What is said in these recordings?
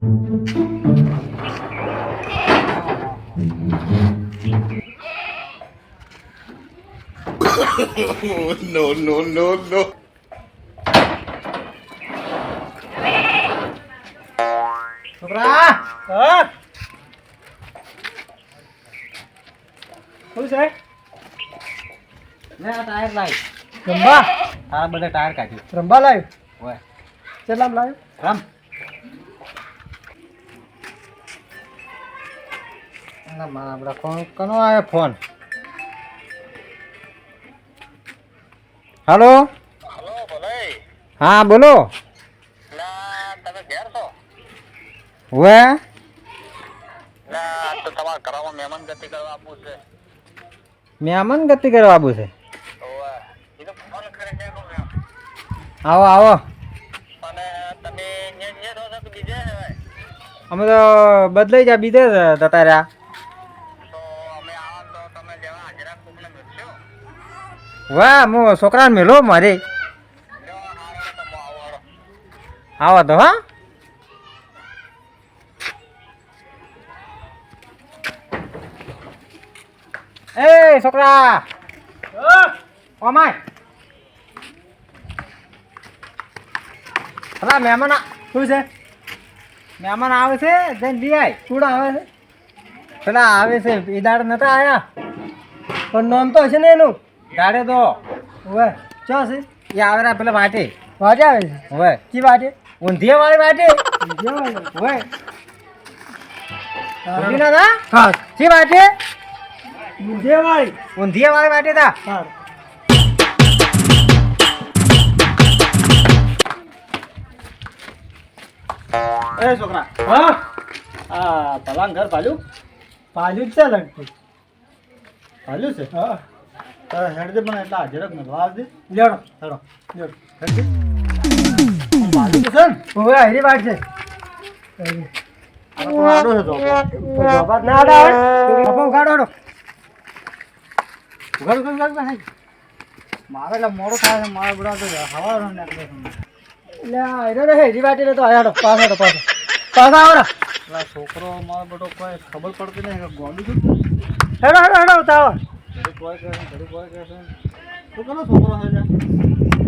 no, no, no, no. છોકરા હા શું છે લે આ ટાયર લાય રંબા તારા બધા ટાયર કાઢ્યું રંબા લાવ્યો ઓય કેટલામ લાવ્યો રમ ના મારા આપણા ફોન કનો આવ્યો ફોન હાલો હા બોલો. ના તમે ઘેર છો? હવે? ના તો તમારા ઘરમાં મહેમાન ગતિ કરવા આપવું છે. મહેમાન ગતિ કરવા આપું છે? તો ફોન કરે. આવો આવો. અને તમે બીજે? અમે તો બદલાઈ જા બીજે જતા રહ્યા વાહ છોકરા છોકરાને મેલો મારે. આવો તો હા. એ છોકરા. ઓમાય. પેલા મહેમાન આ- શું છે? મહેમાન આવે છે જઈને લઈ આય. ચૂડા આવે છે? પેલા આવે છે ઈદાડ નતા આયા? પણ નોમ તો હશે ને એનું? ગાડે તો હવે ચો છે એ આવેલા પેલા વાટે. વાટે આવે છે? હવે. કી વાટે? ઊંધિયા વાળી વાટે હવે. ઊંધી ના હા? કી વાટે? ઊંધિયા વાળી ઊંધિયા વાળી વાટે તા. એ છોકરા. હા? આ ઘર પાલ્યું? પાલ્યું જ છે લગતું ભાલ્યું છે? હા. તારે હેડ દે પણ એટલા હાજર જ નથી દે. લેડો. હેડો. લેડો. હેડજે છે ને. હવે હરી વાટ છે. આડો છે તો. બાબા ના આડા બાબા ઉગાડો આડો ઘર ઘર ઘર ઘર મારે એટલે મોડો થાય છે મારે બધા તો હવા એટલે. હેરો હેરી તો આયાડો પાછો આડો પાછો. પાછો આવડો છોકરો મારો બધો કોઈ ખબર પડતી નહીં ગોંડી ગોંડું છું હેડો હેડો હેડો ઉતાવળ?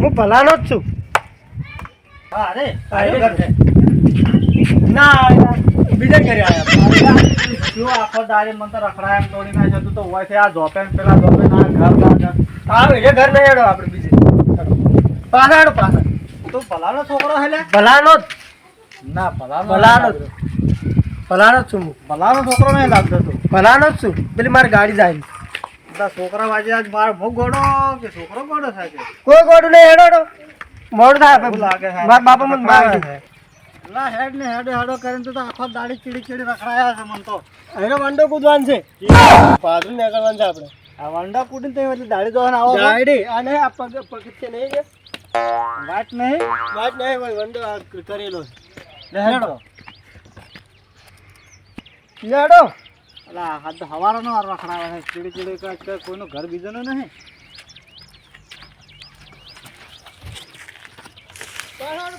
હું ભલાનો જ છું. ના બીજા ઘરે આવ્યા. શું આખો તારી મન તો રખડાય એમ તોડી ના જતું તો હોય છે આ જોપે ને પેલા જોપે ના ઘર ના ઘર. એ ઘર નહીં હેડો આપણે બીજે. પાછા હેડો પાછા તું ભલાનો છોકરો હેલે? ભલાનો જ. ના ભલાનો ભલાનો ભલાનો જ છું હું. ભલાનો છોકરો નહીં લાગતો તું. ભલાનો જ છું. પેલી મારી ગાડી જાય. છોકરા વાજે આજ મારો ભોગ ગોડો કે છોકરો ગોડો થાય કોઈ ગોડું નહીં હેડો મોડું થાય લાગે. મારા બાપા મને મારે ના હેડ ને હેડે હેડો કરીને તો આખો દાડી ચીડી ચીડી રખડાયા છે મને તો. એનો વંડો કૂદવાનું છે. પાછું નીકળવાનું છે આપણે. આ વંડા કુટીને તો એટલે દાડી જોવાને આવો દાડી? અને આ પગ પગ છે નહીં વાત નહીં? વાત નહીં વંડો આ કરેલો હેડો. લેડો અલા હાથ તો હવારો નો રખડાવે છે. ચીડી ચીડી છે કોઈનું ઘર બીજાનું નહીં. હવારાનો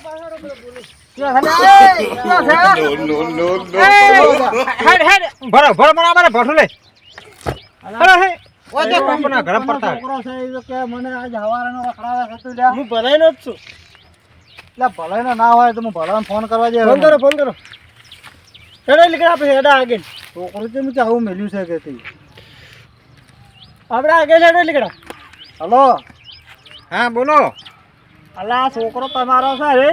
એટલે ભલાઈનો ના હોય તો હું ભલાઈને ફોન કરવા જઈએ ફોન કરો ફોન કરો. હેડો નીકળ આપણે હેડા આગળ. છોકરો તો કે આવું મેલ્યું છે કે તી આપણે આગળ હેડો નીકળ હલો? હા બોલો. અલા આ છોકરો તમારો છે રે?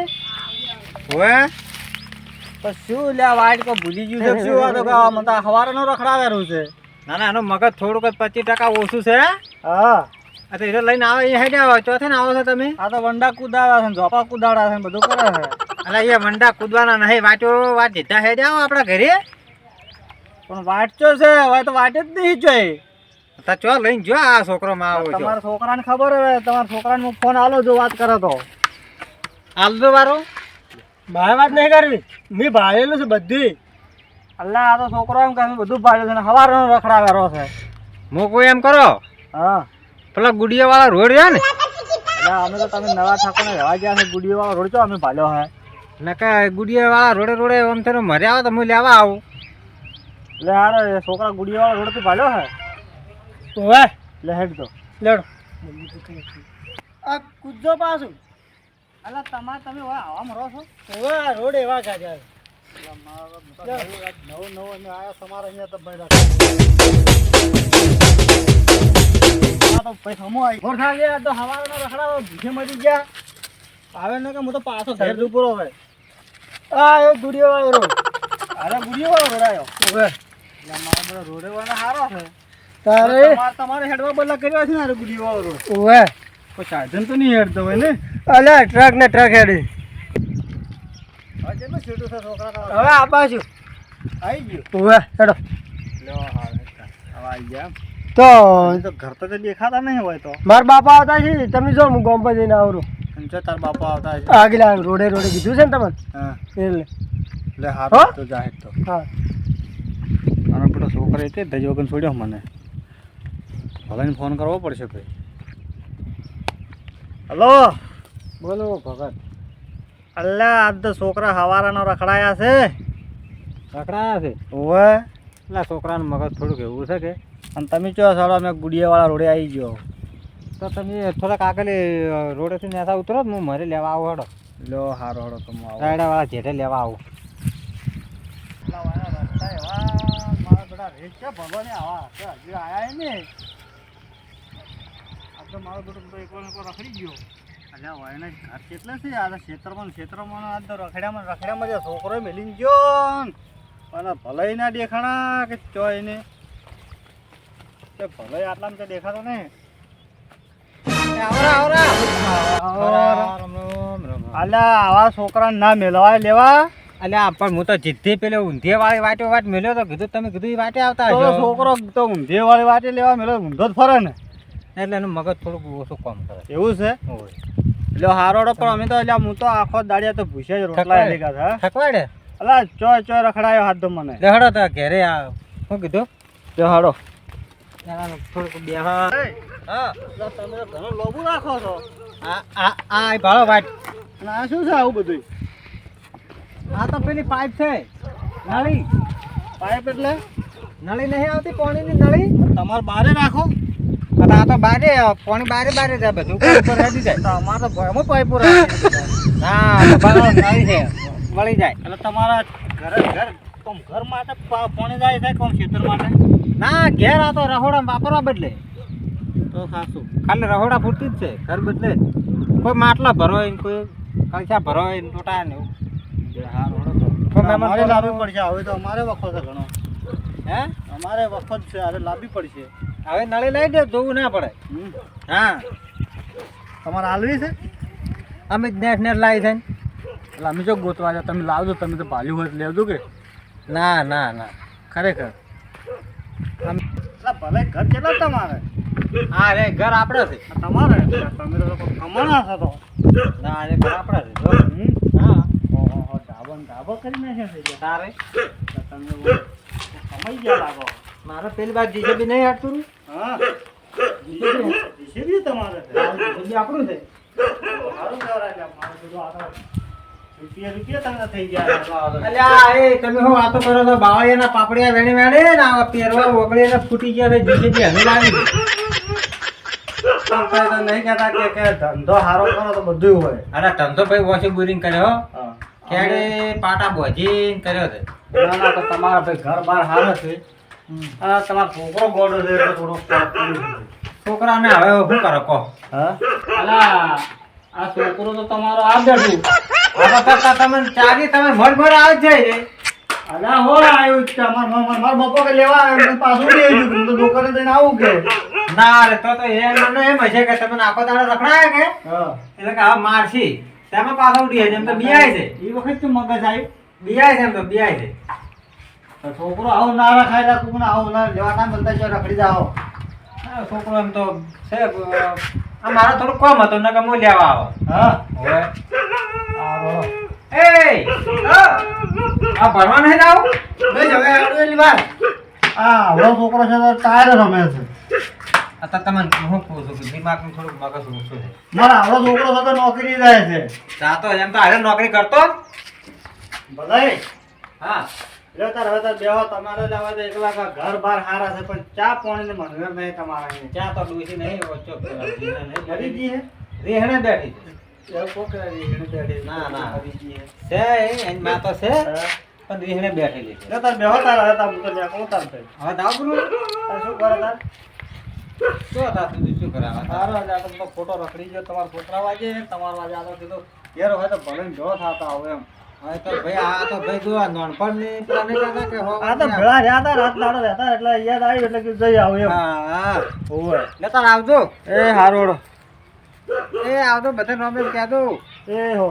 હોય તો શું લ્યા વાઈટ કો ભૂલી ગયું છે શું આ તો કે આ મને હવારાનો રખડાવેલું છે. ના ના એનું મગજ થોડુંક જ પચીસ ટકા ઓછું છે. હા. આ એ લઈને આવે એ હેડે આવે ચોથે ને આવો છો તમે? આ તો વંડા કુદાડા છે ને ઝોપા કુદાડા છે ને બધું કરે છે. અલા એ મંડા કૂદવાના નહીં વાટો વાત જીતા હે જાઓ આપણા ઘરે. પણ વાંચજો છે હવે તો વાંચે જ નહીં જોઈ તો ચો લઈને જો આ છોકરો માં આવો તમારા છોકરાને ખબર હવે તમારા છોકરાને હું ફોન આલો જો વાત કરે તો. આલદો વારો. ભાઈ વાત નહીં કરવી. મેં ભાળેલું છે બધી. અલ્લા આ તો છોકરો એમ કહે બધું ભાળેલું છે હવારનો રખડાવેલો છે. હું કોઈ એમ કરો? હા. પેલા ગુડિયા વાળા રોડ રહ્યા ને? અમે તો તમે નવા ઠાકોરને રહેવા ગયા છે ગુડીઓ વાળો રોડ છો અમે ભાલ્યો હે? નકા ગુડિયા વાળા રોડે રોડે આમ તને મરે આવે તો હું લેવા આવું. એટલે હારો એ છોકરા ગુડિયાવાળા રોડથી ભાલ્યો હે? ઓવે લે હેડ તો. લેડો. આ કૂદજો પાછું. અલા તમાર તમે હોય આવા મરો છો? ઓવે રોડ એવા કાઢ્યા નવ નવ અમે આયા તમારે અહીંયા તો ભાઈ રાખો. આ તો પૈસા હમો આવી ઘોર ગયા તો હવાનો રખડાવો ભૂખે મરી ગયા. આવે ને કે હું તો પાછો ઘેર જ પૂરો હોય આ એ ગુડિયો વાળો રોડ. અરે ગુડિયો વાળો રોડ આવ્યો ઓવે એટલે મારા બધા રોડે વાળા છે તારે? તમારે હેડવા બદલા કર્યા છે ને અરે ગુડિયો વાળો રોડ. ઓવે કોઈ સાધન તો નહીં હેડતો હોય ને? અલે ટ્રક ને ટ્રક હેડી. હવે કેટલું છે છોકરા હવે આ બાજુ. આવી ગયું. ઓવે હેડો. લો હા હવે આવી ગયા તો તો ઘર તો દેખાતા નહીં હોય તો. મારા બાપા હતા છે તમે જો હું ગોમ પર જઈને આવરું. સમજો તાર બાપા આવતા છે આગલા રોડે રોડે કીધું છે ને તમને? હા. એટલે. એટલે હા? તો જાહેર તો. હા. આનો પેલો છોકરો તે દજ વગર છોડ્યો મને. ભલાને ફોન કરવો પડશે ભાઈ. હલો? બોલો ભગત. અલ્લા આજ તો છોકરા હવારાનો રખડાયા છે. રખડાયા છે? ઓવે. એટલે છોકરાનું મગજ થોડુંક એવું છે કે? અને તમે ચો સાડો અમે ગુડિયાવાળા રોડે આવી ગયો. તો તમે થોડાક આગળ રોડેથી નેસા ઉતરો હું મારે લેવા આવું હડો. લો હારો હડો તમે આવો. રાયડાવાળા જેઠે લેવા આવું. ભગવાને આવા હજી આયા ને આ તો મારો બેટો તો એકવાર રખડી ગયો. અલ્યા વાયના ઘર કેટલા છે? આ ક્ષેત્રમાં ક્ષેત્રમાં આ તો રખડ્યામાં રખડ્યામાં જે છોકરો મેલીને ગયો. અને ભલાઈ ના દેખાણા કે ચોય ને? તે ભલાઈ આટલામાં તો દેખાતો નહીં. અલ્યા આવા છોકરા ના મેળવાય લેવા. અલ્યા પણ હું તો જીદ્દી પેલે ઊંધે વાળી વાટે વાટ મેલ્યો તો કીધું તમે કીધું એ વાટે આવતા હશો. છોકરો તો ઊંધે વાળી વાટે લેવા મેળો ઊંધો જ ફરે ને. એટલે એનું મગજ થોડુંક ઓછું કામ કરે. એવું છે? એટલે હારોડો પણ અમે તો એટલે હું તો આખો દાડિયા તો ભૂસે જ રોટલા થકવાય. હતા કાઢા થકવાડે અલા ચોય ચોય રખડાયો હાથ તો મને. લેહડો તો ઘેરે આ શું કીધું? જો હાડો થોડુંક બેહા હા. તમે તો ઘણો લોબુ રાખો છો. આ આ આ ભાળો વાટ અને આ શું છે આવું બધું આ તો પેલી પાઇપ છે. નળી. પાઇપ એટલે? નળી નહીં આવતી પાણીની નળી. તમારે બારે રાખો. અને આ તો બારે પાણી બારે બારે જાય બધું ઉપર ઉપર જાય. તો અમારે તો ભયમાં પાઇપો રાખી હા ભાળો નળી છે વળી જાય. એટલે તમારા ઘરે ઘર કોમ ઘર માટે પાણી જાય છે કોમ ખેતર માટે? ના ઘેર આ તો રહોડા વાપરવા બદલે. તો સાચું ખાલી રહોડા પૂરતી જ છે ઘર બદલે. કોઈ માટલા ભરો ને કોઈ કલસા ભરો ને ટોટા ને અમારે લાવવી પડશે હવે તો અમારે વખત છે ઘણો. હે? અમારે વખત છે અરે લાવવી પડશે. હવે નળી લઈ દે જોવું ના પડે. હા. તમારે હાલવી છે? અમે નેટ નેટ લાવી છે ને. એટલે અમે જો ગોતવા જાવ તમે લાવજો તમે તો ભાલ્યું હોય તો લેવજો કે. ના ના ના. ખરેખર. ભલે ઘર કેટલા તમારે? હા રે ઘર આપણે છે. આ તમારે? તમે લોકો કમાણા છો તો. ના એ ઘર આપણે છે હા. ઓહો, ઢાબો ને કરી નાખ્યા છે તારે? તમે કમાઈ ગયા લાગો. મારે પેલી બાર જીજે બી નહીં હાટતું હા. જીસીબી તમારે? આપણું છે. સારું કહેવાય મારું બધું આ છો? બાવળિયાના પાપડિયા વેણી વેણી ને આવા પહેરવા ઓગળીને ફૂટી ગયા છે જીજેબી હમી લાવી તમે નહીં કહેતા કે કે ધંધો સારો કરો તો બધું હોય. અરે ધંધો ભાઈ બોરિંગ કર્યો ક્યારે પાટા બોજીને કર્યો છે. ના ના તો તમારા ભાઈ ઘર બાર હારો છે. આ તમારો છોકરો ગોડો છે એટલે થોડો. છોકરાને હવે શું કરો કહો? હા? આ છોકરો તો તમારો આ બેઠું. તમે ચારી તમે મર મર આવી જાય અલા હો આવ્યું છે. અમાર માર માર બાપા કે લેવા આવ્યો પાછું લઈ આવ્યું તો દુકાને જઈને આવું કે? ના રે તો તો એ મને એમ હશે કે તમે આખો દાડો રખડાય કે? એટલે કે હવે મારશી. તેમાં પાછા ઉડી જાય એમ તો બિયાય છે. એ વખત તો મગજ આવ્યું બિયાય છે એમ તો બિયાય છે. છોકરો આવું ના રખાય રાખું ને આવું ના લેવા ના બનતા છે રખડી જાઓ. છોકરો એમ તો છે આ મારો થોડું કોમ હતો ને કે હું લેવા આવો. હા. હવે? એ આ ભણવા નહીં જાવ બે જવે આડેલી વાર આ આવડો છોકરો છે તો ટાયર રમે છે. અત્યારે તમને હું કહું છું કે દિમાગનું થોડું મગજ ઓછું છે. મારા આવડો છોકરો તો નોકરી જાય છે. ચા તો એમ તો આજે નોકરી કરતો. બધાય? હા. એટલે તાર હવે તાર બેહો તમારે લેવા તો એકલા ઘર બાર હારા છે પણ ચા પાણી ને મંગર નહીં તમારા. ચા તો ડૂસી નહીં ઓછો રેહણે હે? બેઠી છે. એવું કોક બેઠી. ના, ના. હે. છે એની માં તો છે પણ રેહણે બેઠેલી છે. તાર બેહો તાર હવે તાર હું તો તાર હવે તાર શું કરે તાર? શું હતા તું શું કરાવવા તારો આજે આ તો ફોટો રખડી ગયો તમારો છોકરા વાગે તમારો વાજે આ તો કીધું ભલે ને થતા હોય એમ. હવે તો ભાઈ આ તો ભાઈ જો આ નાનપણ પેલા નહીં કહેતા કે હો આ તો ભેળા રહ્યા હતા રાત દાડો રહેતા એટલે યાદ આવ્યું એટલે કે જઈ આવું એમ. હા હા. ઓવે લેતા આવજો. એ હારોડો. એ આવજો બધે નામ કહેજો. એ હો.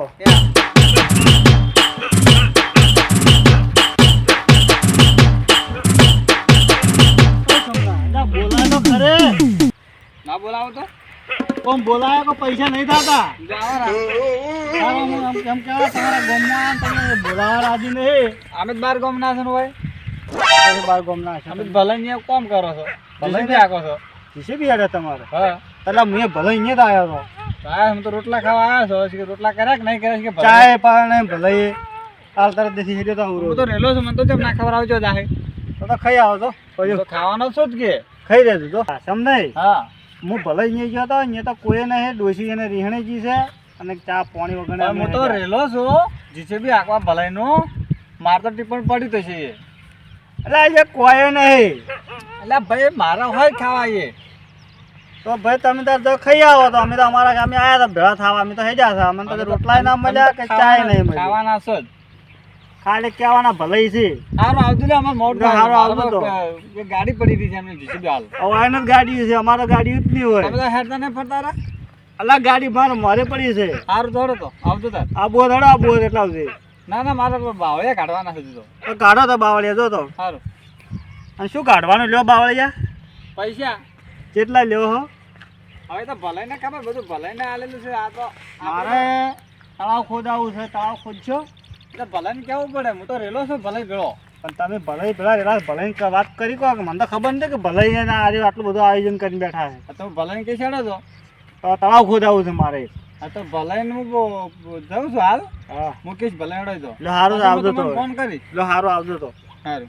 બોલાવો તો. કોમ બોલાય તો પૈસા નહીં થતા. એમ કેમ કહેવાય તમારા ગામમાં તમે બોલાવા રાજી નહીં. અમે બાર ગામ ના છે ને ભાઈ? બાર ગામના છે. અમે ભલે ને કોમ કરો છો. ભલે ને. આકો છો. વિશે બી યાદ તમારે. હા. એટલે મેં ભલે અહીંયા જ આવ્યો હતો. હા હું તો રોટલા ખાવા આવ્યો છો. કે રોટલા કર્યા કે નહીં કર્યા કે? ચાય પાણે ભલે. હાલ તરત દેશી હેડ્યો તો હું તો રેલો છું મને તો જેમ ના ખબર આવજો જાહે. તો તો ખાઈ આવો તો. પછી ખાવાનો છું જ કે. ખાઈ રહેજો તો. સમજાય? હા. હું ભલે અહીંયા ગયો હતો અહીંયા તો કોઈ નહીં ડોસી અને રીહણીજી છે અને ચા પાણી વગર હું તો રેલો છું. જીસે બી આકવા ભલાઈ નું માર તો ટીપણ પડી એ. એટલે આજે કોઈ નહીં. એટલે ભાઈ મારા હોય ખાવા એ. તો ભાઈ તમે તાર તો ખાઈ આવો તો અમે તો અમારા ગામે આવ્યા હતા ભેળા થવા અમે તો હેજા હતા અમને તો રોટલાય ના મળ્યા કે ચાય નહીં મળ્યા? ખાવાના છો જ. ખાલી કહેવાના ભલે છે. સારું આવજો લે અમાર મોડ સારું આવજો તો. ગાડી પડી હતી છે એમને જીસે હાલ હવે આને જ ગાડી છે અમારો ગાડી જ નહીં હોય. બધા હેડતા ને ફરતા રા? અલા ગાડી મારે મારે પડી છે. સારું દોડો તો. આવજો તાર. આ બોધ હડો આ બોધ એટલા છે ના ના મારે તો કાઢવાના છે તો. તો કાઢો તો બાવળિયા જો તો. સારું અને શું કાઢવાનું? લ્યો બાવળિયા. પૈસા. કેટલા લ્યો હો. હવે તો ભલે ને ખબર બધું ભલે ને આલેલું છે. આ તો મારે તળાવ ખોદાવું છે તળાવ ખોદશો? એટલે ભલાઈ ને કેવું પડે? હું તો રેલો છું ભલાઈ ભેળો. પણ તમે ભલે ભેળા રેલા ભલે વાત કરી કહો કે મને તો ખબર નથી કે ભલે આજે આટલું બધું આયોજન કરીને બેઠા છે. આ તો ભલાઈ કઈ છેડો છો? તો તળાવ ખોદાવું છે મારે. આ તો ભલાઈ હું જાઉં છું હાલ? હા. મુકેશ ભલાઈ હેડો તો લો હારો આવજો તો. ફોન કરી લો હારો આવજો તો. સારું